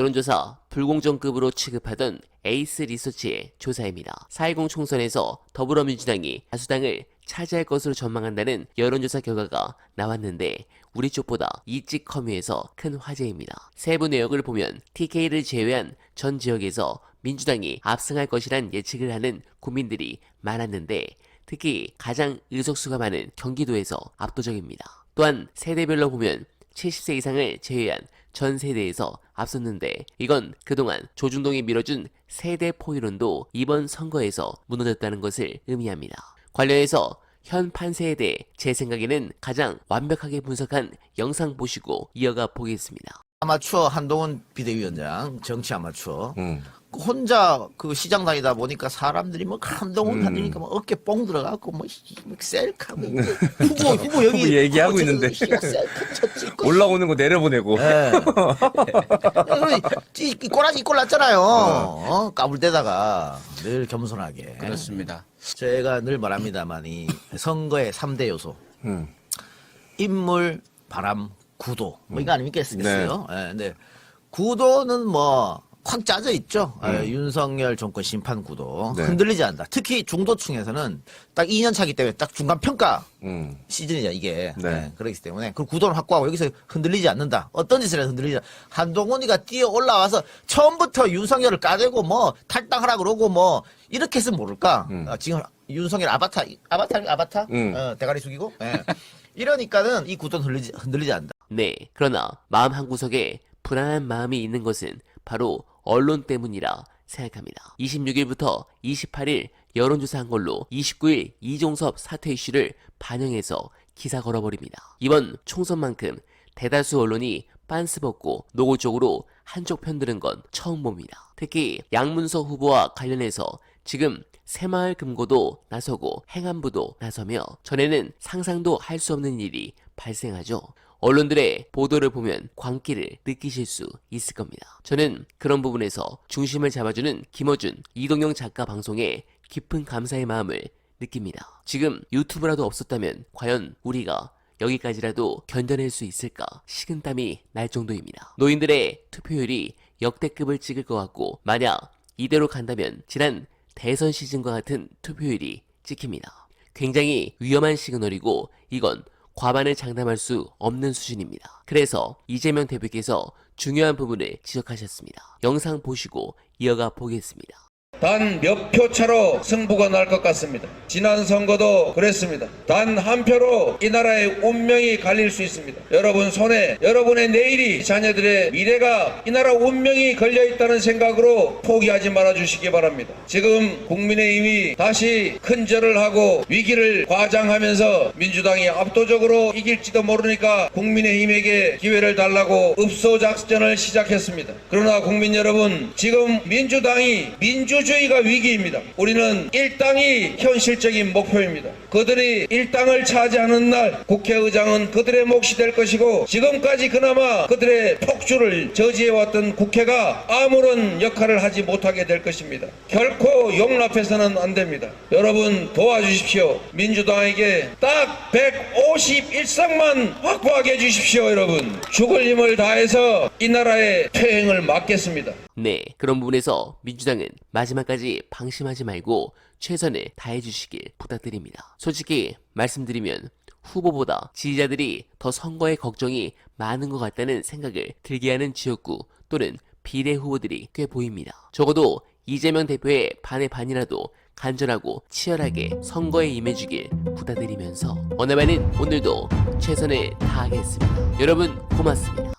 여론조사 불공정급으로 취급하던 에이스 리서치의 조사입니다. 4.10 총선에서 더불어민주당이 다수당을 차지할 것으로 전망한다는 여론조사 결과가 나왔는데 우리 쪽보다 이직 커뮤에서 큰 화제입니다. 세부 내역을 보면 TK를 제외한 전 지역에서 민주당이 압승할 것이란 예측을 하는 국민들이 많았는데 특히 가장 의석수가 많은 경기도에서 압도적입니다. 또한 세대별로 보면 70세 이상을 제외한 전 세대에서 앞섰는데 이건 그동안 조중동이 밀어준 세대 포이론도 이번 선거에서 무너졌다는 것을 의미합니다. 관련해서 현 판세에 대해 제 생각에는 가장 완벽하게 분석한 영상 보시고 이어가 보겠습니다. 아마추어 한동훈 비대위원장 정치 아마추어 음. 혼자 그 시장 다니다 보니까 사람들이 뭐 한동훈 음. 하니까 뭐 어깨 뽕 들어가고 뭐 씨, 뭐 셀카 뭐 후보 후보 여기 후보 얘기하고 어, 저, 있는데. 씨가 셀카 저 찍고 올라오는 거 내려보내고. 예. 이, 이 꼬라지 꼴 났잖아요. 어? 까불대다가 늘 겸손하게. 그렇습니다. 제가 늘 말합니다만 이 선거의 3대 요소. 음. 인물, 바람, 구도. 뭐 이거 아닙니까? 네. 겠어요 예, 근데 구도는 뭐, 확 짜져 있죠. 예, 윤석열 정권 심판 구도. 음. 네. 흔들리지 않는다. 특히 중도층에서는 딱 2년 차기 때문에 딱 중간 평가 음. 시즌이죠, 이게. 네. 예, 그렇기 때문에. 그 구도를 확보하고 여기서 흔들리지 않는다. 어떤 짓을 해도 흔들리지 않 한동훈이가 뛰어 올라와서 처음부터 윤석열을 까대고 뭐 탈당하라 그러고 뭐 이렇게 했으면 모를까. 아, 지금 윤석열 아바타, 아바타, 아바타? 음. 어, 대가리 숙이고. 예. 이러니까는 이 구도는 흔들리지, 흔들리지 않는다. 네, 그러나 마음 한 구석에 불안한 마음이 있는 것은 바로 언론 때문이라 생각합니다. 26일부터 28일 여론조사 한 걸로 29일 이종섭 사퇴 이슈를 반영해서 기사 걸어버립니다. 이번 총선만큼 대다수 언론이 빤스 벗고 노골적으로 한쪽 편드는 건 처음 봅니다. 특히 양문서 후보와 관련해서 지금 새마을 금고도 나서고 행안부도 나서며 전에는 상상도 할 수 없는 일이 발생하죠. 언론들의 보도를 보면 광기를 느끼실 수 있을 겁니다. 저는 그런 부분에서 중심을 잡아주는 김어준, 이동영 작가 방송에 깊은 감사의 마음을 느낍니다. 지금 유튜브라도 없었다면 과연 우리가 여기까지라도 견뎌낼 수 있을까 식은땀이 날 정도입니다. 노인들의 투표율이 역대급을 찍을 것 같고 만약 이대로 간다면 지난 대선 시즌과 같은 투표율이 찍힙니다. 굉장히 위험한 시그널이고 이건 과반을 장담할 수 없는 수준입니다. 그래서 이재명 대표께서 중요한 부분을 지적하셨습니다. 영상 보시고 이어가 보겠습니다. 단 몇 표 차로 승부가 날 것 같습니다. 지난 선거도 그랬습니다. 단 한 표로 이 나라의 운명이 갈릴 수 있습니다. 여러분 손에 여러분의 내일이 자녀들의 미래가 이 나라 운명이 걸려 있다는 생각으로 포기하지 말아 주시기 바랍니다. 지금 국민의힘이 다시 큰절을 하고 위기를 과장하면서 민주당이 압도적으로 이길지도 모르니까 국민의힘에게 기회를 달라고 읍소 작전을 시작했습니다. 그러나 국민 여러분 지금 민주당이 민주 주의가 위기입니다. 우리는 일당이 현실적인 목표입니다. 그들이 일당을 차지하는 날 국회의장은 그들의 몫이 될 것이고 지금까지 그나마 그들의 폭주를 저지해왔던 국회가 아무런 역할을 하지 못하게 될 것입니다. 결코 용납해서는 안 됩니다. 여러분 도와주십시오. 민주당에게 딱 151석만 확보하게 해주십시오, 여러분. 죽을 힘을 다해서 이 나라의 퇴행을 막겠습니다. 네, 그런 부분에서 민주당은 마지막까지 방심하지 말고 최선을 다해 주시길 부탁드립니다. 솔직히 말씀드리면 후보보다 지지자들이 더 선거에 걱정이 많은 것 같다는 생각을 들게 하는 지역구 또는 비례 후보들이 꽤 보입니다. 적어도 이재명 대표의 반의 반이라도 간절하고 치열하게 선거에 임해주길 부탁드리면서 어나바는 오늘도 최선을 다하겠습니다. 여러분 고맙습니다.